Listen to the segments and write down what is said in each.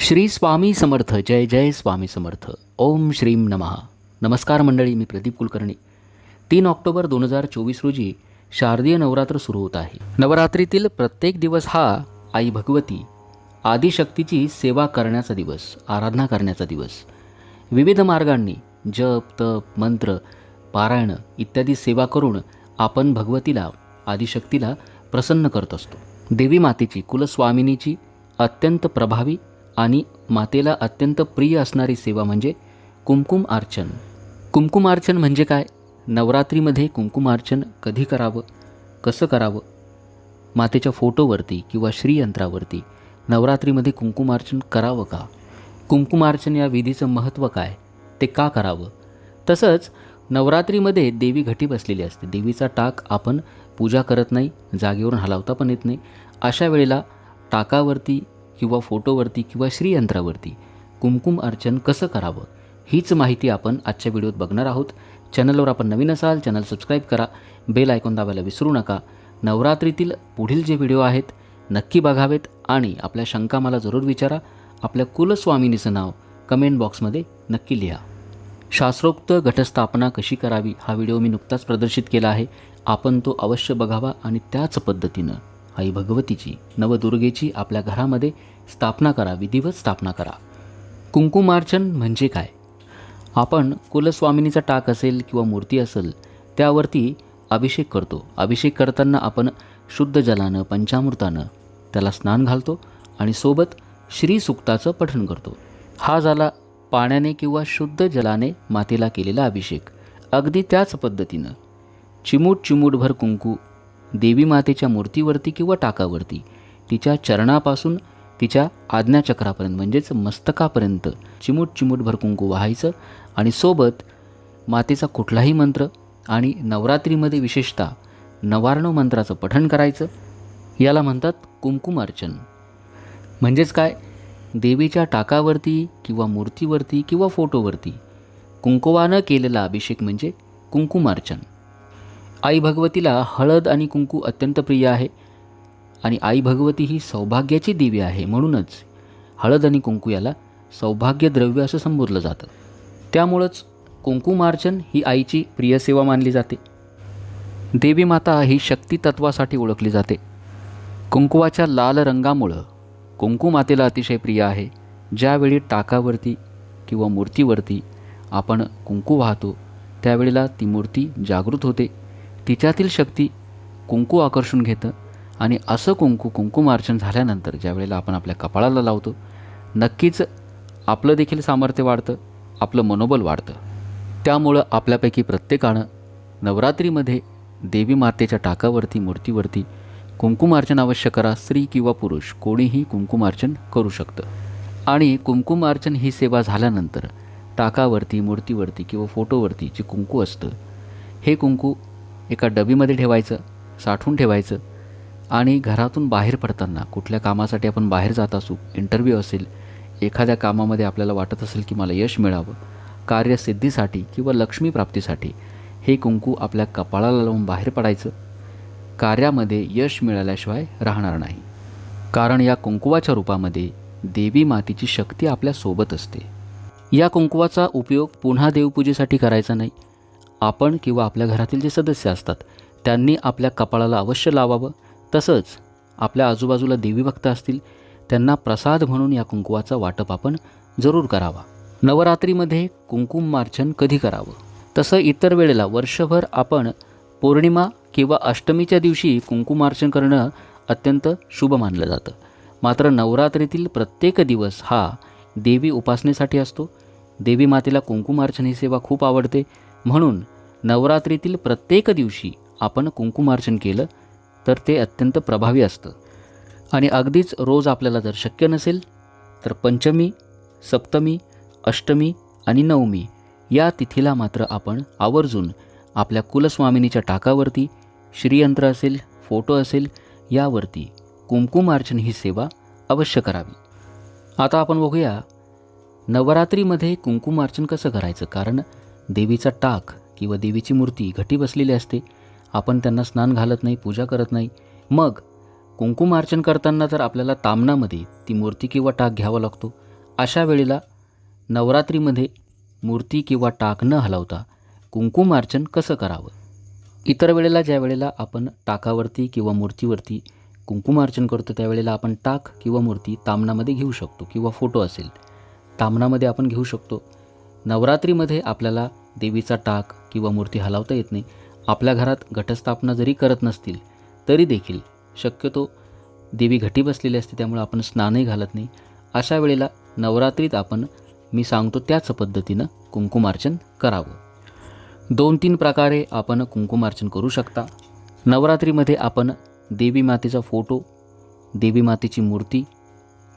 श्री स्वामी समर्थ जय जय स्वामी समर्थ. ओम श्रीम नमः. नमस्कार मंडळी मी प्रदीप कुलकर्णी. तीन ऑक्टोबर दोन हजार चोवीस रोजी शारदीय नवरात्र सुरू होत आहे. नवरात्रीतील प्रत्येक दिवस हा आई भगवती आदिशक्तीची सेवा करण्याचा दिवस आराधना करण्याचा दिवस. विविध मार्गांनी जप तप मंत्र पारायण इत्यादी सेवा करून आपण भगवतीला आदिशक्तीला प्रसन्न करत असतो. देवी मातेची कुलस्वामिनीची अत्यंत प्रभावी आणि मातेला अत्यंत प्रिय असणारी सेवा म्हणजे कुमकुम कुमकुमार्चन म्हणजे काय? नवरात्रीमध्ये कुंकुमार्चन कधी करावं? कसं करावं? मातेच्या फोटोवरती किंवा श्रीयंत्रावरती नवरात्रीमध्ये कुंकुमार्चन करावं का? कुंकुमार्चन या विधीचं महत्त्व काय? ते का करावं? तसंच नवरात्रीमध्ये देवी घटी बसलेली असते. देवीचा टाक आपण पूजा करत नाही जागेवरून हलावता पण येत नाही. अशा वेळेला टाकावरती किंवा फोटोवरती किंवा श्रीयंत्रावरती कुमकुम अर्चन कसं करावं हीच माहिती आपण आजच्या व्हिडिओत बघणार आहोत. चॅनलवर आपण नवीन असाल चॅनल सबस्क्राईब करा बेल आयकॉन दाबायला विसरू नका. नवरात्रीतील पुढील जे व्हिडिओ आहेत नक्की बघावेत आणि आपल्या शंका मला जरूर विचारा. आपल्या कुलस्वामिनीचं नाव कमेंट बॉक्समध्ये नक्की लिहा. शास्त्रोक्त घटस्थापना कशी करावी हा व्हिडिओ मी नुकताच प्रदर्शित केला आहे. आपण तो अवश्य बघावा आणि त्याच पद्धतीनं आई भगवतीची नवदुर्गेची आपल्या घरामध्ये स्थापना करा विधिवत स्थापना करा. कुंकुमार्चन म्हणजे काय? आपण कुलस्वामिनीचा टाक असेल किंवा मूर्ती असेल त्यावरती अभिषेक करतो. अभिषेक करताना आपण शुद्ध जलानं पंचामृतानं त्याला स्नान घालतो आणि सोबत श्रीसुक्ताचं पठण करतो. हा झाला पाण्याने किंवा शुद्ध जलाने मातेला केलेला अभिषेक. अगदी त्याच पद्धतीनं. चिमूट चिमूटभर कुंकू देवी मातेच्या मूर्तीवरती किंवा टाकावरती तिच्या चरणापासून तिच्या आज्ञाचक्रापर्यंत म्हणजेच मस्तकापर्यंत चिमूट चिमूटभर कुंकू वाहायचं आणि सोबत मातेचा कुठलाही मंत्र आणि नवरात्रीमध्ये विशेषतः नवार्णव मंत्राचं पठण करायचं याला म्हणतात कुंकुमार्चन म्हणजेच काय? देवीच्या टाकावरती किंवा मूर्तीवरती किंवा फोटोवरती कुंकुवानं केलेला अभिषेक म्हणजे कुंकुमार्चन आई भगवतीला हळद आणि कुंकू अत्यंत प्रिय आहे. आणि आई भगवती ही सौभाग्याची देवी आहे म्हणूनच हळद आणि कुंकू याला सौभाग्य द्रव्य असं संबोधलं जातं. त्यामुळंच कुंकुमार्चन ही आईची प्रिय सेवा मानली जाते. देवी माता ही शक्ती तत्वासाठी ओळखली जाते. कुंकुवाच्या लाल रंगामुळं कुंकू मातेला अतिशय प्रिय आहे. ज्यावेळी टाकावरती किंवा मूर्तीवरती आपण कुंकू वाहतो त्यावेळेला ती मूर्ती जागृत होते. तिच्यातील शक्ती कुंकू आकर्षून घेतं आणि असं कुंकू कुंकुमार्चन झाल्यानंतर ज्या वेळेला आपण आपल्या कपाळाला लावतो नक्कीच आपलं देखील सामर्थ्य वाढतं आपलं मनोबल वाढतं. त्यामुळं आपल्यापैकी प्रत्येकानं नवरात्रीमध्ये देवी मातेच्या टाकावरती मूर्तीवरती कुंकुमार्चन अवश्य करा. स्त्री किंवा पुरुष कोणीही कुंकुमार्चन करू शकतं. आणि कुंकुमार्चन ही सेवा झाल्यानंतर टाकावरती मूर्तीवरती किंवा फोटोवरती जे कुंकू असतं हे कुंकू एका डबीमध्ये ठेवायचं साठवून ठेवायचं आणि घरातून बाहेर पडताना कुठल्या कामासाठी आपण बाहेर जात असू इंटरव्ह्यू असेल एखाद्या कामामध्ये आपल्याला वाटत असेल की मला यश मिळावं कार्यसिद्धीसाठी किंवा लक्ष्मीप्राप्तीसाठी हे कुंकू आपल्या कपाळाला लावून बाहेर पडायचं कार्यामध्ये यश मिळाल्याशिवाय राहणार नाही. कारण या कुंकुवाच्या रूपामध्ये देवी मातेची शक्ती आपल्यासोबत असते. या कुंकुवाचा उपयोग पुन्हा देवपूजेसाठी करायचा नाही. आपण किंवा आपल्या घरातील जे सदस्य असतात त्यांनी आपल्या कपाळाला अवश्य लावावं. तसंच आपल्या आजूबाजूला देवी भक्त असतील त्यांना प्रसाद म्हणून या कुंकुवाचा वाटप आपण जरूर करावा. नवरात्रीमध्ये कुंकुमार्चन कधी करावं? तसं इतर वेळेला वर्षभर आपण पौर्णिमा किंवा अष्टमीच्या दिवशी कुंकुमार्चन करणं अत्यंत शुभ मानलं जातं. मात्र नवरात्रीतील प्रत्येक दिवस हा देवी उपासनेसाठी असतो. देवी मातेला कुंकुमार्चन ही सेवा खूप आवडते. म्हणून नवरात्रीतील प्रत्येक दिवशी आपण कुंकुमार्चन केलं तर ते अत्यंत प्रभावी असतं. आणि अगदीच रोज आपल्याला जर शक्य नसेल तर पंचमी सप्तमी अष्टमी आणि नवमी या तिथीला मात्र आपण आवर्जून आपल्या कुलस्वामिनीच्या टाकावरती श्रीयंत्र असेल फोटो असेल यावरती कुंकुमार्चन ही सेवा अवश्य करावी. आता आपण बघूया नवरात्रीमध्ये कुंकुमार्चन कसं करायचं? कारण देवीचा टाक किंवा देवीची मूर्ती घटी बसलेली असते. आपण त्यांना स्नान घालत नाही पूजा करत नाही. मग कुंकुमार्चन करताना जर आपल्याला तामणामध्ये ती मूर्ती किंवा टाक घ्यावा लागतो. अशा वेळेला नवरात्रीमध्ये मूर्ती किंवा टाक न हलवता कुंकुमार्चन कसं करावं? इतर वेळेला ज्या वेळेला आपण टाकावरती किंवा मूर्तीवरती कुंकुमार्चन करतो त्यावेळेला आपण टाक किंवा मूर्ती तामणामध्ये घेऊ शकतो किंवा फोटो असेल. तामणामध्ये आपण घेऊ शकतो. नवरात्रीमध्ये आपल्याला देवीचा टाक किंवा मूर्ती हलवता येत नाही. आपल्या घरात घटस्थापना जरी करत नसतील तरी देखील शक्यतो देवी घटी बसलेली असते त्यामुळे आपण स्नानही घालत नाही. अशा वेळेला नवरात्रीत आपण मी सांगतो त्याच पद्धतीनं कुंकुमार्चन करावं. दोन तीन प्रकारे आपण कुंकुमार्चन करू शकता. नवरात्रीमध्ये आपण देवी मातेचा फोटो देवी मातेची मूर्ती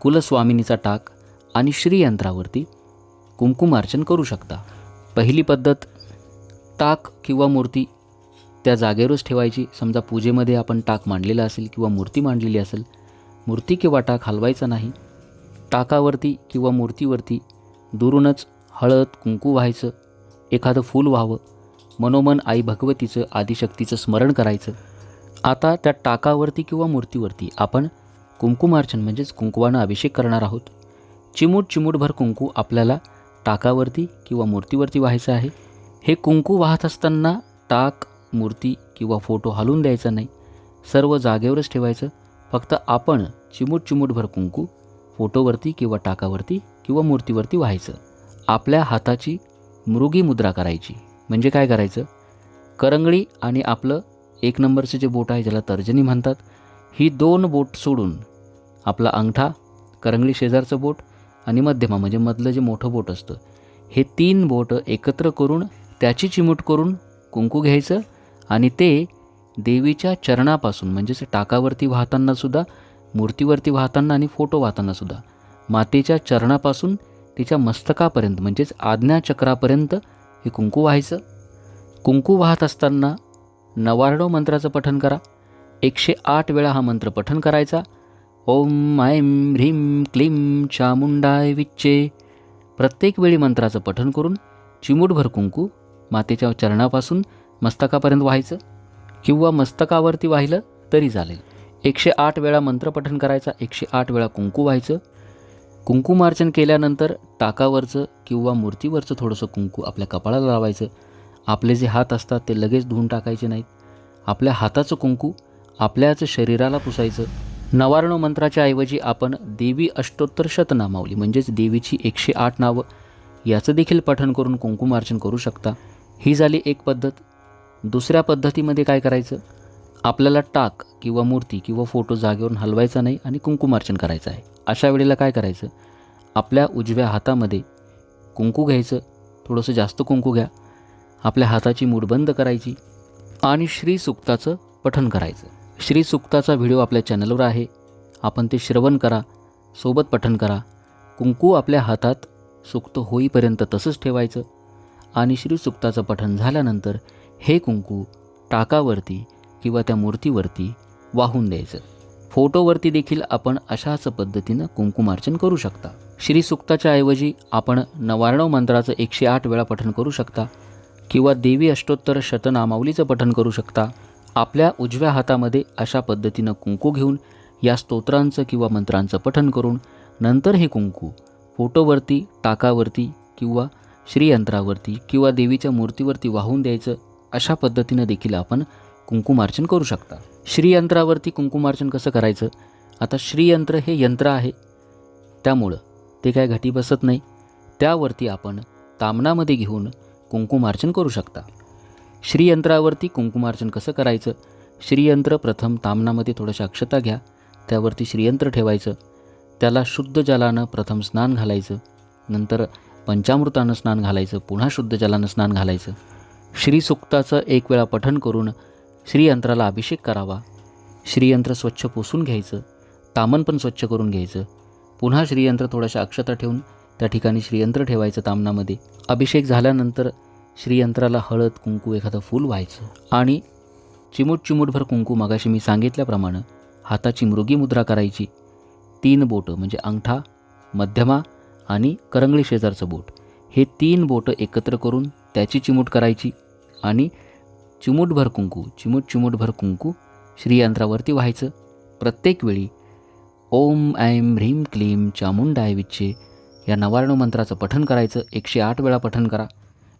कुलस्वामिनीचा टाक आणि श्रीयंत्रावरती कुंकुमार्चन करू शकता. पहिली पद्धत टाक किंवा मूर्ती त्या जागेवरच ठेवायची. समजा पूजेमध्ये आपण टाक मांडलेला असेल किंवा मूर्ती मांडलेली असेल मूर्ती किंवा टाक हलवायचा नाही. टाकावरती किंवा मूर्तीवरती दुरूनच हळद कुंकू व्हायचं एखादं फूल व्हावं मनोमन आई भगवतीचं आदिशक्तीचं स्मरण करायचं. आता त्या टाकावरती किंवा मूर्तीवरती आपण कुंकुमार्चन म्हणजेच कुंकवानं अभिषेक करणार आहोत. चिमूट चिमूटभर कुंकू आपल्याला टाकावरती किंवा मूर्तीवरती व्हायचं आहे. हे कुंकू वाहत असताना टाक मूर्ती किंवा फोटो हलून द्यायचा नाही. सर्व जागेवरच ठेवायचं. फक्त आपण चिमूट चिमूटभर कुंकू फोटोवरती किंवा टाकावरती किंवा मूर्तीवरती व्हायचं. आपल्या हाताची मृगी मुद्रा करायची. म्हणजे काय करायचं? करंगळी आणि आपलं एक नंबरचं जे बोट आहे ज्याला तर्जनी म्हणतात ही दोन बोट सोडून आपला अंगठा करंगळी शेजारचं बोट आणि मध्यमा म्हणजे मधलं जे मोठं बोट असतं हे तीन बोटं एकत्र करून त्याची चिमूट करून कुंकू घ्यायचं आणि ते देवीच्या चरणापासून म्हणजेच टाकावरती वाहतानासुद्धा मूर्तीवरती वाहताना आणि फोटो वाहतानासुद्धा मातेच्या चरणापासून तिच्या मस्तकापर्यंत म्हणजेच आज्ञाचक्रापर्यंत हे कुंकू व्हायचं. कुंकू वाहत असताना नवार्णव मंत्राचं पठण करा. एकशे आठ वेळा हा मंत्र पठण करायचा. ओम ऐं ह्रीं क्लीं चामुंडाय विच्चे. प्रत्येक वेळी मंत्राचं पठण करून चिमूटभर कुंकू मातेच्या चरणापासून मस्तकापर्यंत व्हायचं. किंवा मस्तकावरती वाहिलं तरी चालेल. एकशे आठ वेळा मंत्रपठण करायचा एकशे आठ वेळा कुंकू व्हायचं. कुंकुमार्चन केल्यानंतर टाकावरचं किंवा मूर्तीवरचं थोडंसं कुंकू आपल्या कपाळाला लावायचं. आपले जे हात असतात ते लगेच धुवून टाकायचे नाहीत. आपल्या हाताचं कुंकू आपल्याच शरीराला पुसायचं. नवारण मंत्राच्या ऐवजी आपण देवी अष्टोत्तर शतनामावली म्हणजेच देवीची एकशे आठ नावं याचं देखील पठण करून कुंकुमार्चन करू शकता. ही झाली एक पद्धत. दुसऱ्या पद्धतीमध्ये काय करायचं? आपल्याला टाक किंवा मूर्ती किंवा फोटो जागेवरून हलवायचा नाही आणि कुंकुमार्चन करायचं आहे. अशा वेळेला काय करायचं? आपल्या उजव्या हातामध्ये कुंकू घ्यायचं. थोडंसं जास्त कुंकू घ्या. आपल्या हाताची मूठ बंद करायची आणि श्री सुक्ताचं पठण करायचं. श्री सुक्ताचा व्हिडिओ आपल्या चॅनलवर आहे. आपण ते श्रवण करा सोबत पठण करा. कुंकू आपल्या हातात सुक्त होईपर्यंत तसंच ठेवायचं. आणि श्रीसुक्ताचं पठण झाल्यानंतर हे कुंकू टाकावरती किंवा त्या मूर्तीवरती वाहून द्यायचं. फोटोवरती देखील आपण अशाच पद्धतीनं कुंकुमार्चन करू शकता. श्रीसुक्ताच्या ऐवजी आपण नवार्णव मंत्राचं एकशे आठ वेळा पठण करू शकता किंवा देवी अष्टोत्तर शतनामावलीचं पठण करू शकता. आपल्या उजव्या हातामध्ये अशा पद्धतीनं कुंकू घेऊन या स्तोत्रांचं किंवा मंत्रांचं पठन करून नंतर हे कुंकू फोटोवरती टाकावरती किंवा श्रीयंत्रावरती किंवा देवीच्या मूर्तीवरती वाहून द्यायचं अशा पद्धतीनं देखील आपण कुंकुमार्चन करू शकता. श्रीयंत्रावरती कुंकुमार्चन कसं करायचं? आता श्रीयंत्र हे यंत्र आहे. त्यामुळं ते काय घटी बसत नाही. त्यावरती आपण तामणामध्ये घेऊन कुंकुमार्चन करू शकता. श्रीयंत्रावरती कुंकुमार्चन कसं करायचं? श्रीयंत्र प्रथम तामणामध्ये थोडंशी अक्षता घ्या त्यावरती श्रीयंत्र ठेवायचं त्याला शुद्ध जलानं प्रथम स्नान घालायचं नंतर पंचामृतानं स्नान घालायचं पुन्हा शुद्ध जलानं स्नान घालायचं. श्रीसुक्ताचं एक वेळा पठण करून श्रीयंत्राला अभिषेक करावा. श्रीयंत्र स्वच्छ पुसून घ्यायचं तामन पण स्वच्छ करून घ्यायचं. पुन्हा श्रीयंत्र थोड्याशा अक्षता ठेवून त्या ठिकाणी श्रीयंत्र ठेवायचं तामनामध्ये. अभिषेक झाल्यानंतर श्रीयंत्राला हळद कुंकू एखादं फूल व्हायचं. आणि चिमूट चिमूटभर कुंकू मगाशी मी सांगितल्याप्रमाणे हाताची मृगी मुद्रा करायची. तीन बोटं म्हणजे अंगठा मध्यमा आणि करंगळी शेजारचं बोट. हे तीन बोटं एकत्र करून त्याची चिमूट करायची आणि चिमूटभर कुंकू चिमूट चिमूटभर कुंकू श्रीयंत्रावरती व्हायचं. प्रत्येक वेळी ओम ऐं ह्रीम क्लीम चामुंडाय विच्चे या नवारणव मंत्राचं पठण करायचं. एकशे आठ वेळा पठण करा.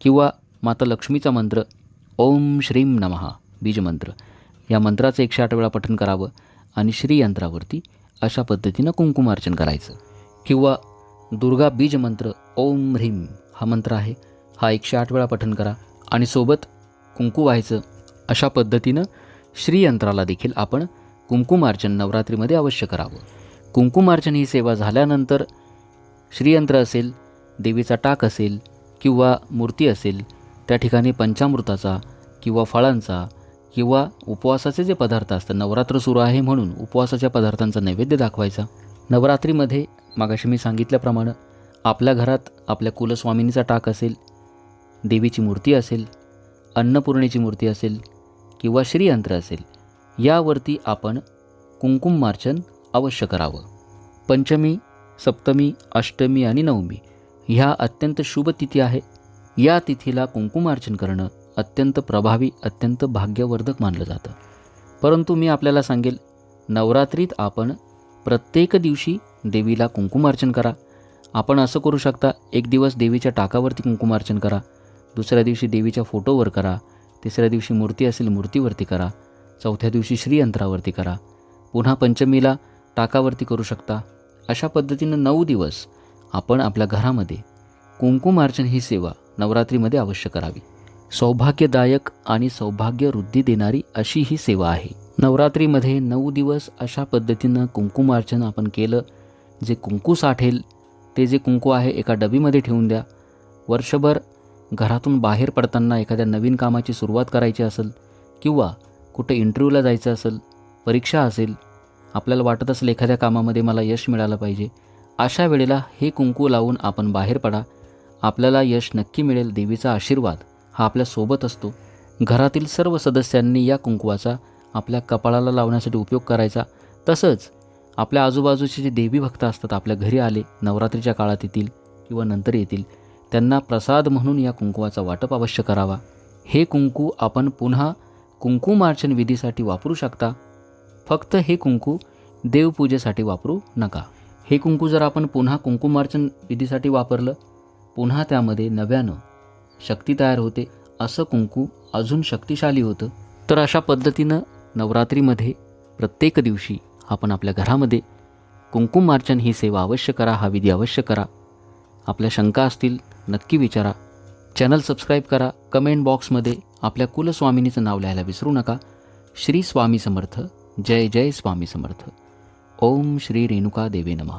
किंवा माता लक्ष्मीचा मंत्र ओम श्रीम नमहा बीजमंत्र या मंत्राचं एकशे आठ वेळा पठन करावं आणि श्रीयंत्रावरती अशा पद्धतीनं कुंकुमार्चन करायचं. किंवा दुर्गा बीज मंत्र ओम ह्रीम हा मंत्र आहे. हा एकशे आठ वेळा पठन करा आणि सोबत कुंकू व्हायचं अशा पद्धतीनं श्रीयंत्राला देखील आपण कुंकुमार्चन नवरात्रीमध्ये अवश्य करावं. कुंकुमार्चन ही सेवा झाल्यानंतर श्रीयंत्र असेल देवीचा टाक असेल किंवा मूर्ती असेल त्या ठिकाणी पंचामृताचा किंवा फळांचा किंवा उपवासाचे जे पदार्थ असतात नवरात्र सुरू आहे म्हणून उपवासाच्या पदार्थांचा नैवेद्य दाखवायचा. नवरात्रीमध्ये मागाशी मी सांगितल्याप्रमाणे आपल्या घरात आपल्या कुलस्वामिनीचा टाक असेल देवीची मूर्ती असेल अन्नपूर्णेची मूर्ती असेल किंवा श्रीयंत्र असेल यावरती आपण कुंकुमार्चन अवश्य करावं. पंचमी सप्तमी अष्टमी आणि नवमी ह्या अत्यंत शुभ तिथी आहे या तिथीला कुंकुमार्चन करणं अत्यंत प्रभावी अत्यंत भाग्यवर्धक मानलं जातं. परंतु मी आपल्याला सांगेल नवरात्रीत आपण प्रत्येक दिवशी देवीला कुंकुमार्चन करा. आपण असं करू शकता एक दिवस देवीच्या टाकावरती कुंकुमार्चन करा दुसऱ्या दिवशी देवीच्या फोटोवर करा तिसऱ्या दिवशी मूर्ती असेल मूर्तीवरती करा चौथ्या दिवशी श्रीयंत्रावरती करा पुन्हा पंचमीला टाकावरती करू शकता. अशा पद्धतीनं नऊ दिवस आपण आपल्या घरामध्ये कुंकुमार्चन ही सेवा नवरात्रीमध्ये अवश्य करावी. सौभाग्यदायक आणि सौभाग्य वृद्धी देणारी अशी ही सेवा आहे. नवरात्रीमध्ये नऊ दिवस अशा पद्धतीनं कुंकुमार्चन आपण केलं जे कुंकू साठेल ते जे कुंकू आहे एका डबीमध्ये ठेवून द्या. वर्षभर घरातून बाहेर पडताना एखाद्या नवीन कामाची सुरुवात करायची असेल किंवा कुठे इंटरव्ह्यूला जायचं असेल परीक्षा असेल आपल्याला वाटत असेल एखाद्या कामामध्ये मला यश मिळालं पाहिजे अशा वेळेला हे कुंकू लावून आपण बाहेर पडा. आपल्याला यश नक्की मिळेल देवीचा आशीर्वाद हा आपल्यासोबत असतो. घरातील सर्व सदस्यांनी या कुंकवाचा आपल्या कपाळाला लावण्यासाठी उपयोग करायचा. तसंच आपल्या आजूबाजूचे जे देवी भक्त असतात आपल्या घरी आले नवरात्रीच्या काळात येतील किंवा नंतर येतील त्यांना प्रसाद म्हणून या कुंकुवाचा वाटप अवश्य करावा. हे कुंकू आपण पुन्हा कुंकुमार्चन विधीसाठी वापरू शकता. फक्त हे कुंकू देवपूजेसाठी वापरू नका. हे कुंकू जर आपण पुन्हा कुंकुमार्चन विधीसाठी वापरलं पुन्हा त्यामध्ये नव्यानं शक्ती तयार होते असं कुंकू अजून शक्तिशाली होतं. तर अशा पद्धतीनं नवरात्रीमध्ये प्रत्येक दिवशी आपण आपल्या घरामध्ये कुंकुमार्चन ही सेवा अवश्य करा हा विधी अवश्य करा. आपल्या शंका असतील नक्की विचारा. चॅनल सबस्क्राईब करा. कमेंट बॉक्समध्ये आपल्या कुलस्वामिनीचं नाव लिहायला विसरू नका. श्री स्वामी समर्थ. जय जय स्वामी समर्थ. ओम श्री रेणुका देवे नमः.